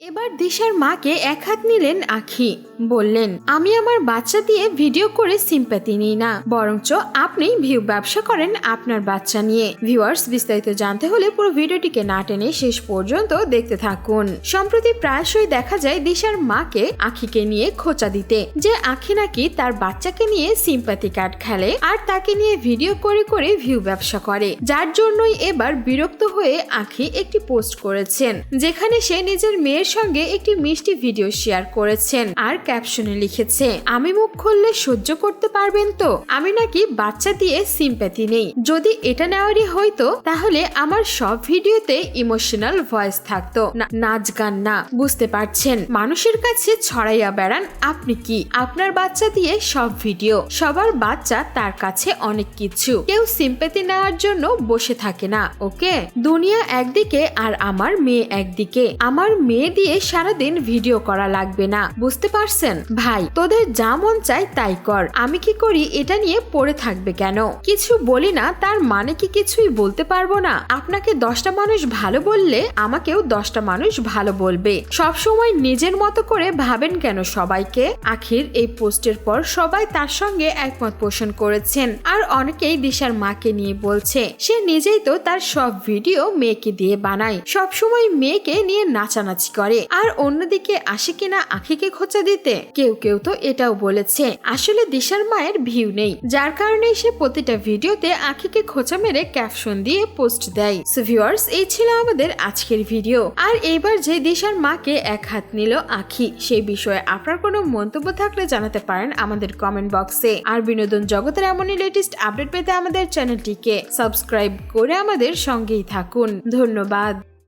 এবার দিশার মাকে এক হাত নিলেন আখি। বললেন, আমি আমার বাচ্চা দিয়ে ভিডিও করে সিম্প্যাথি নিই না। বরঞ্চ আপনি ভিউ ব্যবসা করেন আপনার বাচ্চা নিয়ে। ভিউয়ার্স, বিস্তারিত জানতে হলে পুরো ভিডিওটিকে না টেনে শেষ পর্যন্ত দেখতে থাকুন। সম্প্রতি প্রায়শই দেখা যায় দিশার মাকে আখিকে নিয়ে খোঁচা দিতে, যে আখি নাকি তার বাচ্চাকে নিয়ে সিম্প্যাথি কার্ড খেলে আর তাকে নিয়ে ভিডিও করে করে ভিউ ব্যবসা করে। যার জন্যই এবার বিরক্ত হয়ে আখি একটি পোস্ট করেছেন, যেখানে সে নিজের মেয়ের সঙ্গে একটি মিষ্টি ভিডিও শেয়ার করেছেন আর ক্যাপশনে লিখেছে, আমি মুখ খুললে সহ্য করতে পারবেন তো? আমি নাকি বাচ্চা দিয়ে সিম্প্যাথি নেই। যদি এটা নেওয়ারই হইতো, তাহলে আমার সব ভিডিওতে ইমোশনাল ভয়েস থাকতো। নাচ গান না, বুঝতে পারছেন? মানুষের কাছে ছড়াইয়া বেড়ান আপনি কি? আপনার বাচ্চা দিয়ে সব ভিডিও সবার বাচ্চা তার কাছে অনেক কিছু। কেউ সিম্প্যাথি নেওয়ার জন্য বসে থাকে না ওকে দুনিয়া একদিকে আর আমার মেয়ে একদিকে। আমার মেয়ে দিয়ে সারাদিন ভিডিও করা লাগবে না। বুঝতে পারছেন? ভাই, তোদের যা মন চায় তাই কর। আমি কি করি এটা নিয়ে পড়ে থাকবে কেন? কিছু বলি না, তার মানে কি কিছুই বলতে পারব না? আপনাকে দশটা মানুষ ভালো বললে আমাকেও দশটা মানুষ ভালো বলবে। সব সময় নিজের মতো করে ভাবেন কেন সবাইকে? আখির এই পোস্টের পর সবাই তার সঙ্গে একমত পোষণ করেছেন। আর অনেকেই দিশার মাকে নিয়ে বলছে, সে নিজেই তো তার সব ভিডিও মেয়েকে দিয়ে বানায়। সব সময় মেয়েকে নিয়ে নাচানাচি করে। আর অন্যদিকে আসে কিনা আখিকে খোঁচা দিতে কেউ কেউ তো এটাও বলেছে। আসলে দিশার মায়ের ভিউ নেই। যার কারণে সে প্রতিটা ভিডিওতে আখিকে খোঁচা মেরে ক্যাপশন দিয়ে পোস্ট দেয়। সো ভিউয়ার্স এই ছিল আমাদের আজকের ভিডিও। আর এইবার যে দিশার মাকে এক হাত নিল আখি, সেই বিষয়ে আপনার কোনো মন্তব্য থাকলে জানাতে পারেন আমাদের কমেন্ট বক্সে আর বিনোদন জগতের এমনই লেটেস্ট আপডেট পেতে আমাদের চ্যানেলটিকে সাবস্ক্রাইব করে আমাদের সঙ্গেই থাকুন। ধন্যবাদ।